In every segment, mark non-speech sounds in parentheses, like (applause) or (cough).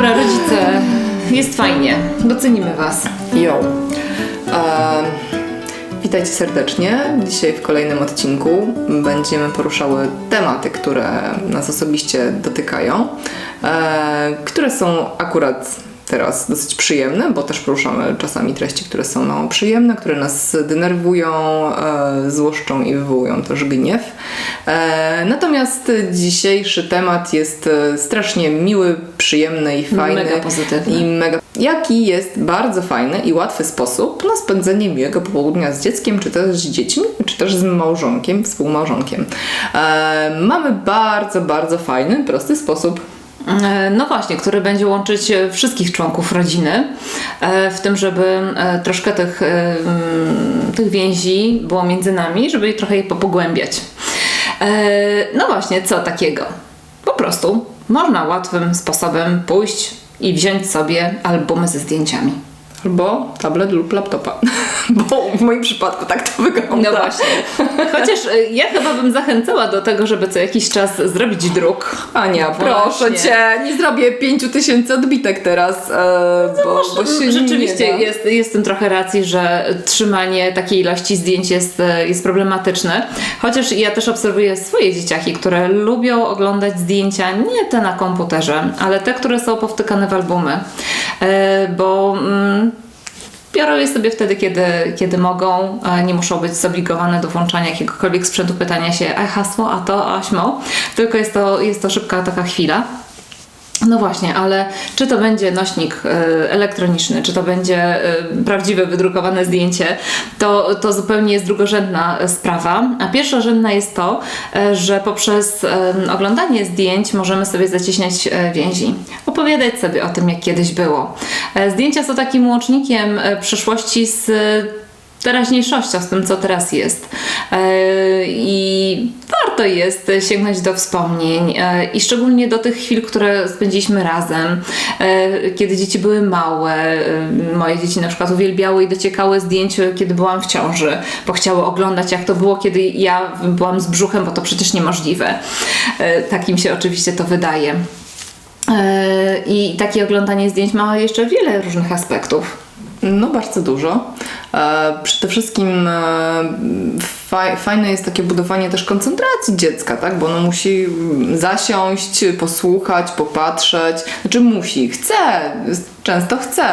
dobra, rodzice, jest fajnie. Docenimy Was. Jo. Witajcie serdecznie. Dzisiaj w kolejnym odcinku będziemy poruszały tematy, które nas osobiście dotykają, e, które są akurat teraz dosyć przyjemne, bo też poruszamy czasami treści, które są mało przyjemne, które nas denerwują, e, złoszczą i wywołują też gniew. E, natomiast dzisiejszy temat jest e, strasznie miły, przyjemny i fajny. Mega pozytywny. I mega. Jaki jest bardzo fajny i łatwy sposób na spędzenie miłego popołudnia z dzieckiem, czy też z dziećmi, czy też z małżonkiem, współmałżonkiem. E, mamy bardzo, bardzo fajny, prosty sposób. No właśnie, który będzie łączyć wszystkich członków rodziny, w tym, żeby troszkę tych, mm, tych więzi było między nami, żeby je trochę je pogłębiać. E, No właśnie, co takiego? Po prostu można łatwym sposobem pójść i wziąć sobie albumy ze zdjęciami. Albo tablet lub laptopa. (laughs) Bo w moim przypadku tak to wygląda. No właśnie. Chociaż e, ja chyba bym zachęcała do tego, żeby co jakiś czas zrobić druk. Ania, No proszę właśnie. cię, nie zrobię pięciu tysięcy odbitek teraz, e, bo, bo się No Rzeczywiście nie da. jest, tym trochę racji, że trzymanie takiej ilości zdjęć jest, e, jest problematyczne. Chociaż ja też obserwuję swoje dzieciaki, które lubią oglądać zdjęcia nie te na komputerze, ale te, które są powtykane w albumy. E, Bo mm, biorą je sobie wtedy, kiedy, kiedy mogą, nie muszą być zobligowane do włączania jakiegokolwiek sprzętu, pytania się, a hasło, a to, a śmo. Tylko jest to, jest to szybka taka chwila. No właśnie, ale czy to będzie nośnik e, elektroniczny, czy to będzie e, prawdziwe wydrukowane zdjęcie, to, to zupełnie jest drugorzędna e, sprawa. A pierwszorzędna jest to, że poprzez oglądanie zdjęć możemy sobie zacieśniać więzi, opowiadać sobie o tym, jak kiedyś było. E, Zdjęcia są takim łącznikiem przeszłości z teraźniejszością, z tym, co teraz jest. E, I warto jest sięgnąć do wspomnień e, i szczególnie do tych chwil, które spędziliśmy razem, e, kiedy dzieci były małe. Moje dzieci na przykład uwielbiały i dociekały zdjęć, kiedy byłam w ciąży, bo chciały oglądać, jak to było, kiedy ja byłam z brzuchem, bo to przecież niemożliwe. E, Tak im się oczywiście to wydaje. I takie oglądanie zdjęć ma jeszcze wiele różnych aspektów. No bardzo dużo. E, przede wszystkim e, faj, fajne jest takie budowanie też koncentracji dziecka, tak? Bo ono musi zasiąść, posłuchać, popatrzeć. Znaczy musi, chce, często chce.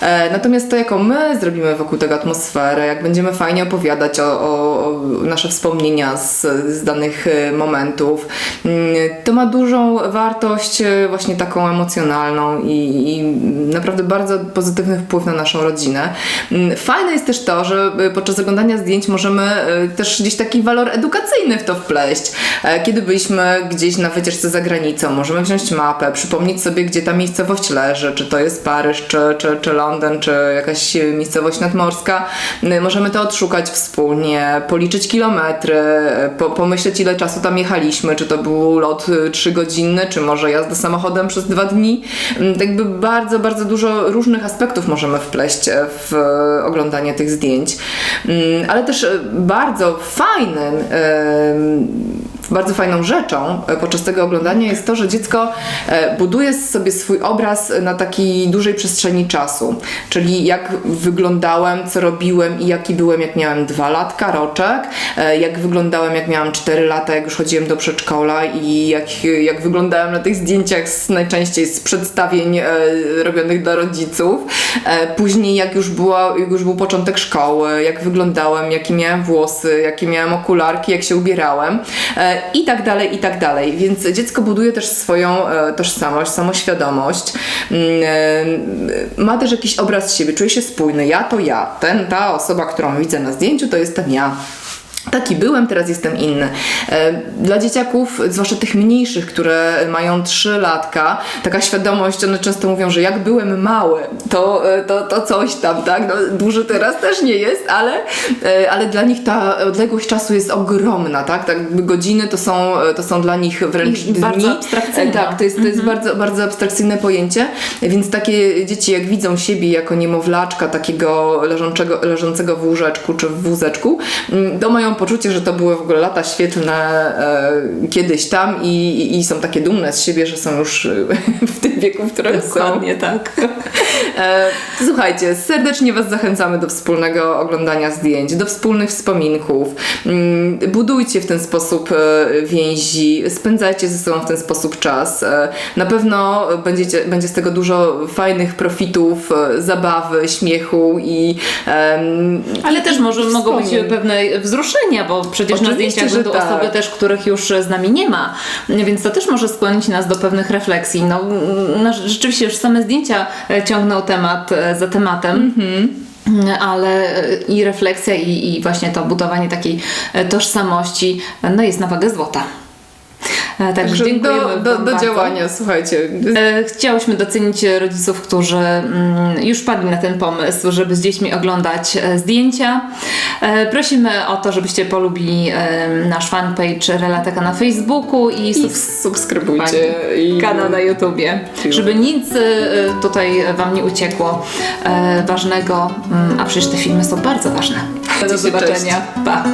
E, natomiast to, jaką my zrobimy wokół tego atmosferę, jak będziemy fajnie opowiadać o, o, nasze wspomnienia z, z danych e, momentów, mm, to ma dużą wartość e, właśnie taką emocjonalną i, i naprawdę bardzo pozytywny wpływ na naszą rodzinę. Mm, Fajne jest też to, że podczas oglądania zdjęć możemy też gdzieś taki walor edukacyjny w to wpleść. Kiedy byliśmy gdzieś na wycieczce za granicą, możemy wziąć mapę, przypomnieć sobie, gdzie ta miejscowość leży, czy to jest Paryż, czy, czy, czy Londyn, czy jakaś e, miejscowość nadmorska. E, Możemy to odszukać wspólnie, policzyć kilometry, e, po, pomyśleć ile czasu tam jechaliśmy, czy to był lot trzygodzinny, czy może jazda samochodem przez dwa dni. Mm, jakby bardzo, bardzo dużo różnych aspektów możemy wpleść w oglądanie tych zdjęć. Mm, Ale też bardzo fajnym, em, bardzo fajną rzeczą e, podczas tego oglądania jest to, że dziecko e, buduje sobie swój obraz na takiej dużej przestrzeni czasu. Czyli jak wyglądałem, co robiłem i jaki byłem, jak miałem dwa latka, roczek, e, jak wyglądałem, jak miałam 4 lata, jak już chodziłem do przedszkola i jak, jak wyglądałem na tych zdjęciach z, najczęściej z przedstawień robionych dla rodziców. E, później jak już, była, jak już był początek szkoły, jak wyglądałem, jakie miałem włosy, jakie miałem okularki, jak się ubierałem e, i tak dalej, i tak dalej. Więc dziecko buduje też swoją e, tożsamość, samoświadomość. Mm, ma też jakiś obraz siebie, czuje się spójny. Ja to ja. Ten, ta osoba, którą widzę na zdjęciu, to jestem ja. Taki byłem, teraz jestem inny. E, Dla dzieciaków, zwłaszcza tych mniejszych, które mają 3 latka, taka świadomość, one często mówią, że jak byłem mały, to, e, to, to coś tam, tak? No, duży teraz też nie jest, ale, e, ale dla nich ta odległość czasu jest ogromna, tak? tak godziny to są, to są dla nich wręcz I dni. bardzo abstrakcyjne. Tak, to jest, to jest bardzo, bardzo abstrakcyjne pojęcie, więc takie dzieci jak widzą siebie jako niemowlaczka takiego leżącego, leżącego w łóżeczku czy w wózeczku, mm, to mają mają poczucie, że to były w ogóle lata świetlne e, kiedyś tam i, i, i są takie dumne z siebie, że są już e, (laughs) w tym wieku, w którym są. Dokładnie tak. (laughs) E, słuchajcie, serdecznie Was zachęcamy do wspólnego oglądania zdjęć, do wspólnych wspominków. Mm, Budujcie w ten sposób e, więzi, spędzajcie ze sobą w ten sposób czas. E, Na pewno będziecie, będzie z tego dużo fajnych profitów, zabawy, śmiechu i Ale też może mogą być pewne wzruszenia, bo przecież na Oczywiście, zdjęciach że będą tak. osoby też, których już z nami nie ma, więc to też może skłonić nas do pewnych refleksji. No, no rzeczywiście już same zdjęcia e, temat e, za tematem. Mhm. Ale e, i refleksja, i, i właśnie to budowanie takiej e, tożsamości no jest na wagę złota. E, Także Także dziękujemy do, do, do działania, słuchajcie. E, Chciałyśmy docenić rodziców, którzy mm, już padli na ten pomysł, żeby z dziećmi oglądać e, zdjęcia. Prosimy o to, żebyście polubili nasz fanpage Relateka na Facebooku i, I subs- subskrybujcie. I... kanał na YouTubie, żeby nic Tutaj Wam nie uciekło ważnego, Mm, a przecież te filmy są bardzo ważne. Do Cześć. zobaczenia. Pa!